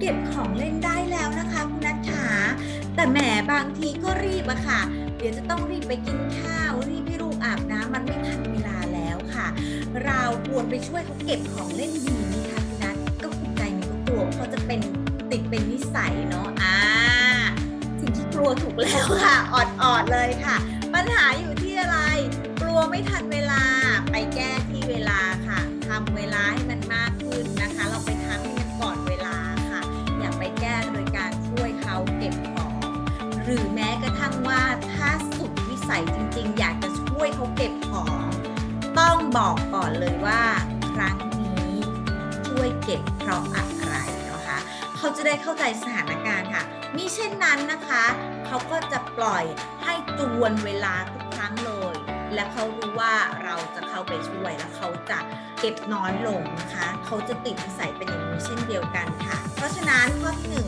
เก็บของเล่นได้แล้วนะคะคุณนัทขาแต่แหมบางทีก็รีบอะค่ะ เดี๋ยวจะต้องรีบไปกินข้าว รีบให้ลูกอาบน้ำมันไม่ทันเวลาแล้วค่ะ เราควรไปช่วยเขาเก็บของเล่นดีไหมคะคุณนัทก็คุณใจมีก็กลัวเขาจะเป็นติดเป็นนิสัยเนาะอ่าสิ่งที่กลัวถูกแล้วค่ะออดๆเลยค่ะ ปัญหาอยู่ที่อะไร กลัวไม่ทันเวลาไปแก้ สุดวิสัยจริงๆ อยากจะช่วยเขาเก็บของ ต้องบอกก่อนเลยว่า ครั้งนี้ช่วยเก็บเพราะอะไรนะคะ เขาจะได้เข้าใจสถานการณ์ค่ะมิเช่นนั้นนะคะ เขาก็จะปล่อยให้จวนเวลาทุกครั้งเลย และเขารู้ว่าเราจะเข้าไปช่วยแล้วเขาจะเก็บน้อยลงนะคะ เขาจะติดนิสัยเป็นอย่างนี้เช่นเดียวกันค่ะ เพราะฉะนั้นข้อที่หนึ่งค่ะถ้า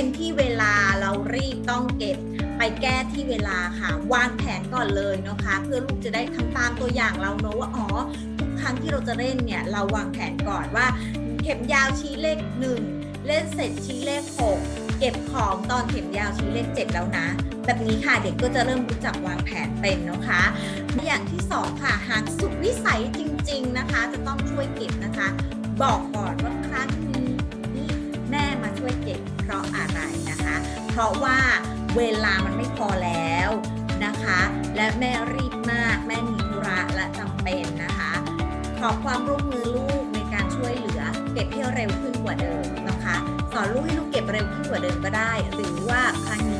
เป็นที่เวลาเรารีบต้องเก็บไปแก้ที่เวลาค่ะวางแผนก่อนเลยนะคะ เพื่อลูกจะได้ทำตามตัวอย่างเราเนอะว่าอ๋อทุกครั้งที่เราจะเล่นเนี่ยเราวางแผนก่อนว่า เข็มยาวชี้เลขหนึ่งเล่นเสร็จชี้เลขหกเก็บของตอนเข็มยาวชี้เลขเจ็ดแล้วนะแบบนี้ค่ะเด็กก็จะเริ่มรู้จักวางแผนเป็นนะคะอย่างที่สองค่ะหากสุดวิสัยจริง ๆนะคะ จะต้องช่วยเก็บนะคะ บอกก่อนว่าครั้งนี้นี่แม่มาช่วยเก็บ ราะอะไรนะคะ เพราะว่าเวลามันไม่พอแล้วนะคะ และแม่รีบมากแม่มีธุระและจำเป็นนะคะ ขอความร่วมมือลูกในการช่วยเหลือ เก็บให้เร็วขึ้นกว่าเดิมนะคะ สอนลูกให้ลูกเก็บเร็วขึ้นกว่าเดิมก็ได้ หรือว่าครั้งนี้แม่จะช่วยก่อน